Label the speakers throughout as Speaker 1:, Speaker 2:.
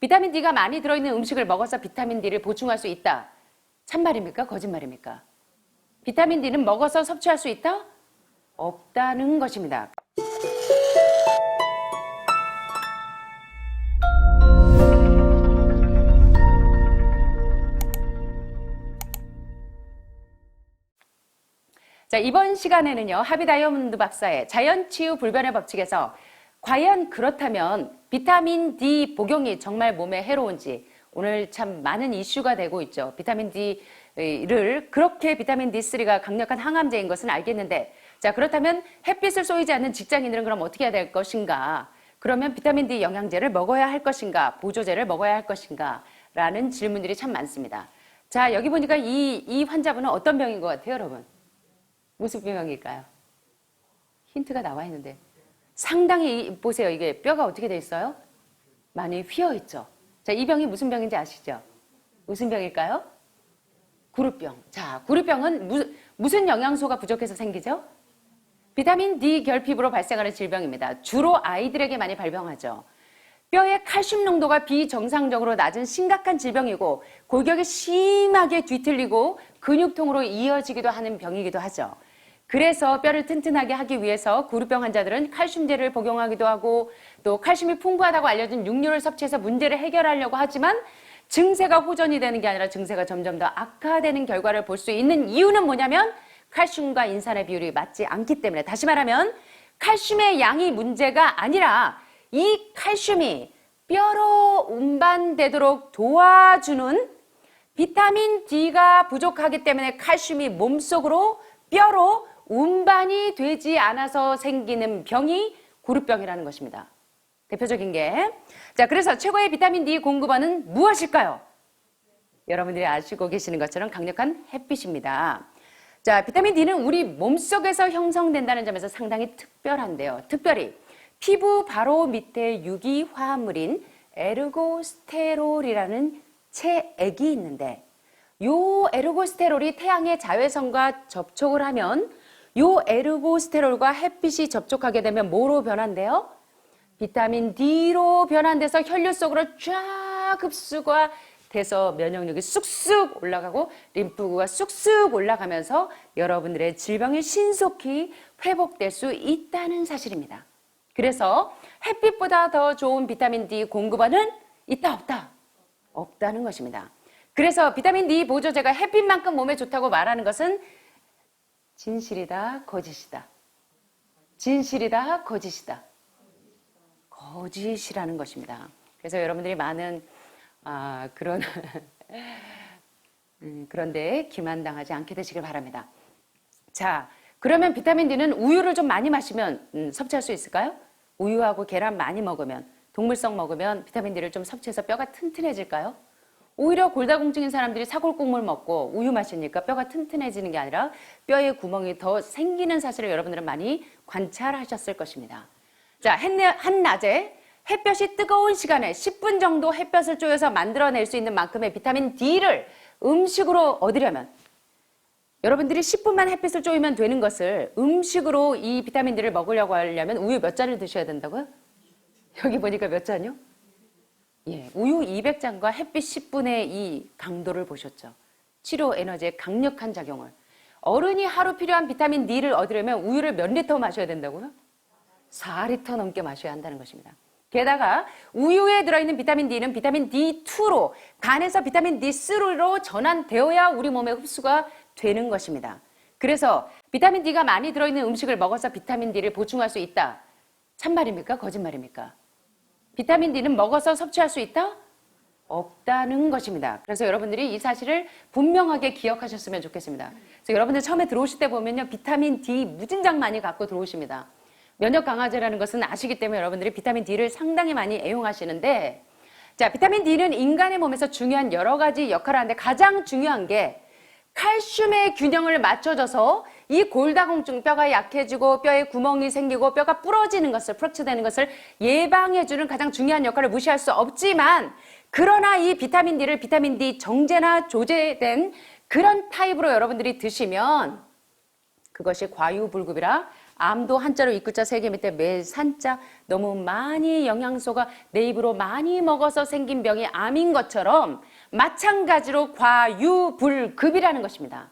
Speaker 1: 비타민 D가 많이 들어있는 음식을 먹어서 비타민 D를 보충할 수 있다. 참말입니까? 거짓말입니까? 비타민 D는 먹어서 섭취할 수 있다? 없다는 것입니다. 자, 이번 시간에는요, 하비 다이아몬드 박사의 자연 치유 불변의 법칙에서 과연 그렇다면 비타민 D 복용이 정말 몸에 해로운지 오늘 참 많은 이슈가 되고 있죠. 비타민 D를 그렇게 비타민 D3가 강력한 항암제인 것은 알겠는데 자, 그렇다면 햇빛을 쏘이지 않는 직장인들은 그럼 어떻게 해야 될 것인가? 그러면 비타민 D 영양제를 먹어야 할 것인가? 보조제를 먹어야 할 것인가? 라는 질문들이 참 많습니다. 자, 여기 보니까 이, 이 환자분은 어떤 병인 것 같아요, 여러분? 무슨 병일까요? 힌트가 나와 있는데 상당히 이- 보세요. 이게 뼈가 어떻게 돼 있어요? 많이 휘어 있죠. 자, 이 병이 무슨 병인지 아시죠? 무슨 병일까요? 구루병. 자, 구루병은 무, 무슨 영양소가 부족해서 생기죠? 비타민 D 결핍으로 발생하는 질병입니다. 주로 아이들에게 많이 발병하죠. 뼈의 칼슘 농도가 비정상적으로 낮은 심각한 질병이고 골격이 심하게 뒤틀리고 근육통으로 이어지기도 하는 병이기도 하죠. 그래서 뼈를 튼튼하게 하기 위해서 구루병 환자들은 칼슘제를 복용하기도 하고 또 칼슘이 풍부하다고 알려진 육류를 섭취해서 문제를 해결하려고 하지만 증세가 호전이 되는 게 아니라 증세가 점점 더 악화되는 결과를 볼 수 있는 이유는 뭐냐면 칼슘과 인산의 비율이 맞지 않기 때문에. 다시 말하면 칼슘의 양이 문제가 아니라 이 칼슘이 뼈로 운반되도록 도와주는 비타민 D가 부족하기 때문에 칼슘이 몸속으로 뼈로 운반이 되지 않아서 생기는 병이 구루병이라는 것입니다. 대표적인 게. 자, 그래서 최고의 비타민 D 공급원은 무엇일까요? 여러분들이 아시고 계시는 것처럼 강력한 햇빛입니다. 자, 비타민 D는 우리 몸속에서 형성된다는 점에서 상당히 특별한데요. 특별히 피부 바로 밑에 유기 화합물인 에르고스테롤이라는 체액이 있는데 요 에르고스테롤이 태양의 자외선과 접촉을 하면 요 에르고스테롤과 햇빛이 접촉하게 되면 뭐로 변한대요? 비타민 D로 변환돼서 혈류 속으로 쫙 흡수가 돼서 면역력이 쑥쑥 올라가고 림프구가 쑥쑥 올라가면서 여러분들의 질병이 신속히 회복될 수 있다는 사실입니다. 그래서 햇빛보다 더 좋은 비타민 D 공급원은 있다 없다 없다는 것입니다. 그래서 비타민 D 보조제가 햇빛만큼 몸에 좋다고 말하는 것은 진실이다 거짓이다. 진실이다 거짓이다. 거짓이라는 것입니다. 그래서 여러분들이 많은 아, 그런 음, 그런데 기만당하지 않게 되시길 바랍니다. 자, 그러면 비타민 D는 우유를 좀 많이 마시면 음, 섭취할 수 있을까요? 우유하고 계란 많이 먹으면 동물성 먹으면 비타민 D를 좀 섭취해서 뼈가 튼튼해질까요? 오히려 골다공증인 사람들이 사골국물 먹고 우유 마시니까 뼈가 튼튼해지는 게 아니라 뼈에 구멍이 더 생기는 사실을 여러분들은 많이 관찰하셨을 것입니다. 자, 한낮에 햇볕이 뜨거운 시간에 10분 정도 햇볕을 쬐어서 만들어낼 수 있는 만큼의 비타민 D를 음식으로 얻으려면 여러분들이 10분만 햇빛을 쬐면 되는 것을 음식으로 이 비타민 D를 먹으려고 하려면 우유 몇 잔을 드셔야 된다고요? 여기 보니까 몇 잔이요? 예, 우유 200잔과 햇빛 10분의 이 강도를 보셨죠. 치료 에너지의 강력한 작용을. 어른이 하루 필요한 비타민 D를 얻으려면 우유를 몇 리터 마셔야 된다고요? 4리터 넘게 마셔야 한다는 것입니다. 게다가 우유에 들어있는 비타민 D는 비타민 D2로 간에서 비타민 D3로 전환되어야 우리 몸에 흡수가 되는 것입니다. 그래서 비타민 D가 많이 들어있는 음식을 먹어서 비타민 D를 보충할 수 있다. 참말입니까? 거짓말입니까? 비타민 D는 먹어서 섭취할 수 있다? 없다는 것입니다. 그래서 여러분들이 이 사실을 분명하게 기억하셨으면 좋겠습니다. 그래서 여러분들 처음에 들어오실 때 보면요. 비타민 D 무진장 많이 갖고 들어오십니다. 면역 강화제라는 것은 아시기 때문에 여러분들이 비타민 D를 상당히 많이 애용하시는데 자, 비타민 D는 인간의 몸에서 중요한 여러 가지 역할을 하는데 가장 중요한 게 칼슘의 균형을 맞춰줘서 이 골다공증 뼈가 약해지고 뼈에 구멍이 생기고 뼈가 부러지는 것을 프랙처되는 것을 예방해주는 가장 중요한 역할을 무시할 수 없지만 그러나 이 비타민 D를 비타민 D 정제나 조제된 그런 타입으로 여러분들이 드시면 그것이 과유불급이라 암도 한자로 이구자 세 개 밑에 매 산자 너무 많이 영양소가 내 입으로 많이 먹어서 생긴 병이 암인 것처럼 마찬가지로 과유불급이라는 것입니다.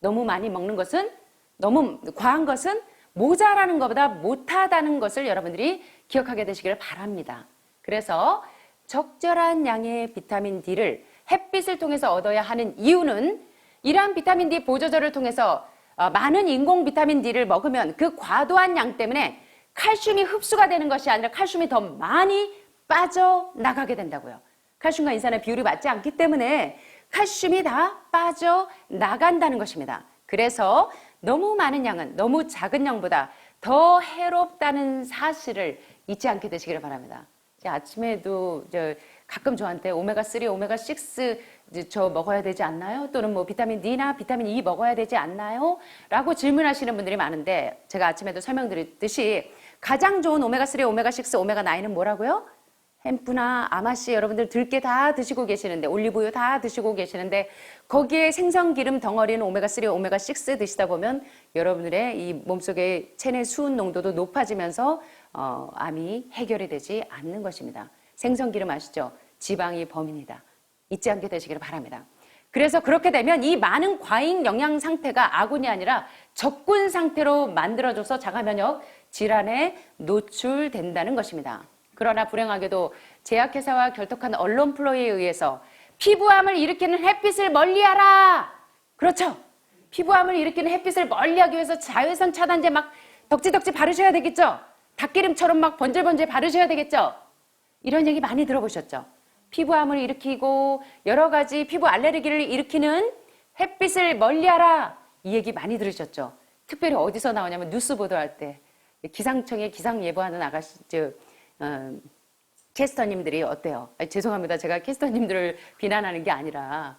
Speaker 1: 너무 많이 먹는 것은 너무 과한 것은 모자라는 것보다 못하다는 것을 여러분들이 기억하게 되시기를 바랍니다. 그래서 적절한 양의 비타민 D를 햇빛을 통해서 얻어야 하는 이유는 이러한 비타민 D 보조제를 통해서 어, 많은 인공 비타민 D를 먹으면 그 과도한 양 때문에 칼슘이 흡수가 되는 것이 아니라 칼슘이 더 많이 빠져나가게 된다고요. 칼슘과 인산의 비율이 맞지 않기 때문에 칼슘이 다 빠져나간다는 것입니다. 그래서 너무 많은 양은 너무 작은 양보다 더 해롭다는 사실을 잊지 않게 되시기를 바랍니다. 아침에도 저 가끔 저한테 오메가 3, 오메가6 이제 저 먹어야 되지 않나요? 또는 뭐 비타민 D나 비타민 E 먹어야 되지 않나요? 라고 질문하시는 분들이 많은데 제가 아침에도 설명드렸듯이 가장 좋은 오메가 3, 오메가 6, 오메가9는 뭐라고요? 햄프나 아마씨 여러분들 들깨 다 드시고 계시는데 올리브유 다 드시고 계시는데 거기에 생선기름 덩어리는 오메가3, 오메가6 드시다 보면 여러분들의 이 몸속의 체내 수은 농도도 높아지면서 어, 암이 해결이 되지 않는 것입니다. 생선기름 아시죠? 지방이 범인이다. 잊지 않게 되시기를 바랍니다. 그래서 그렇게 되면 이 많은 과잉 영양 상태가 아군이 아니라 적군 상태로 만들어져서 자가 면역 질환에 노출된다는 것입니다. 그러나 불행하게도 제약회사와 결탁한 언론 플로이에 의해서 피부암을 일으키는 햇빛을 멀리하라. 그렇죠. 피부암을 일으키는 햇빛을 멀리하기 위해서 자외선 차단제 막 덕지덕지 바르셔야 되겠죠. 닭기름처럼 막 번질번질 바르셔야 되겠죠. 이런 얘기 많이 들어보셨죠. 피부암을 일으키고 여러 가지 피부 알레르기를 일으키는 햇빛을 멀리하라. 이 얘기 많이 들으셨죠. 특별히 어디서 나오냐면 뉴스 보도할 때 기상청에 기상 예보하는 아가씨, 저 어, 캐스터님들이 어때요? 아니, 죄송합니다. 제가 캐스터님들을 비난하는 게 아니라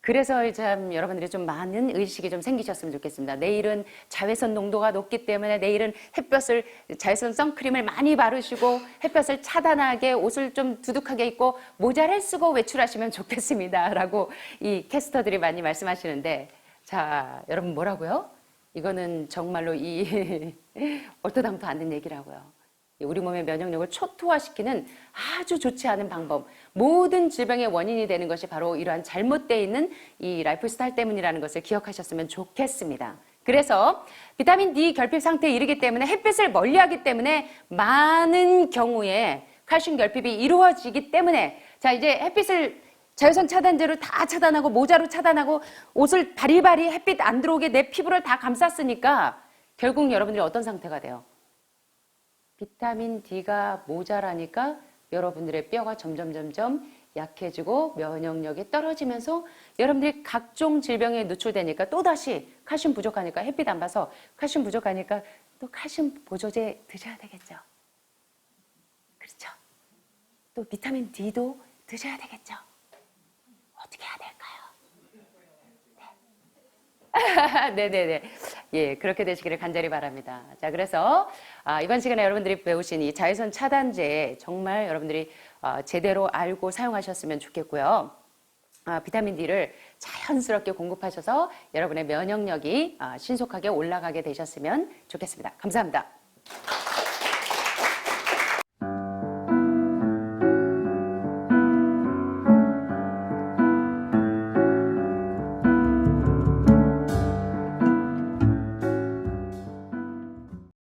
Speaker 1: 그래서 참 여러분들이 좀 많은 의식이 좀 생기셨으면 좋겠습니다. 내일은 자외선 농도가 높기 때문에 내일은 햇볕을 자외선 선크림을 많이 바르시고 햇볕을 차단하게 옷을 좀 두둑하게 입고 모자를 쓰고 외출하시면 좋겠습니다라고 이 캐스터들이 많이 말씀하시는데 자 여러분 뭐라고요? 이거는 정말로 이 얼토당토 않는 얘기라고요. 우리 몸의 면역력을 초토화시키는 아주 좋지 않은 방법. 모든 질병의 원인이 되는 것이 바로 이러한 잘못되어 있는 이 라이프 스타일 때문이라는 것을 기억하셨으면 좋겠습니다. 그래서 비타민 D 결핍 상태에 이르기 때문에 햇빛을 멀리 하기 때문에 많은 경우에 칼슘 결핍이 이루어지기 때문에 자 이제 햇빛을 자외선 차단제로 다 차단하고 모자로 차단하고 옷을 바리바리 햇빛 안 들어오게 내 피부를 다 감쌌으니까 결국 여러분들이 어떤 상태가 돼요? 비타민 D가 모자라니까 여러분들의 뼈가 점점 점점 약해지고 면역력이 떨어지면서 여러분들이 각종 질병에 노출되니까 또다시 칼슘 부족하니까 햇빛 안 봐서 칼슘 부족하니까 또 칼슘 보조제 드셔야 되겠죠. 그렇죠. 또 비타민 D도 드셔야 되겠죠. 어떻게 해야 될까요? 네. 네네네. 예, 그렇게 되시기를 간절히 바랍니다. 자, 그래서 아, 이번 시간에 여러분들이 배우신 이 자외선 차단제 정말 여러분들이 어, 제대로 알고 사용하셨으면 좋겠고요. 아, 비타민 D를 자연스럽게 공급하셔서 여러분의 면역력이 아, 신속하게 올라가게 되셨으면 좋겠습니다. 감사합니다.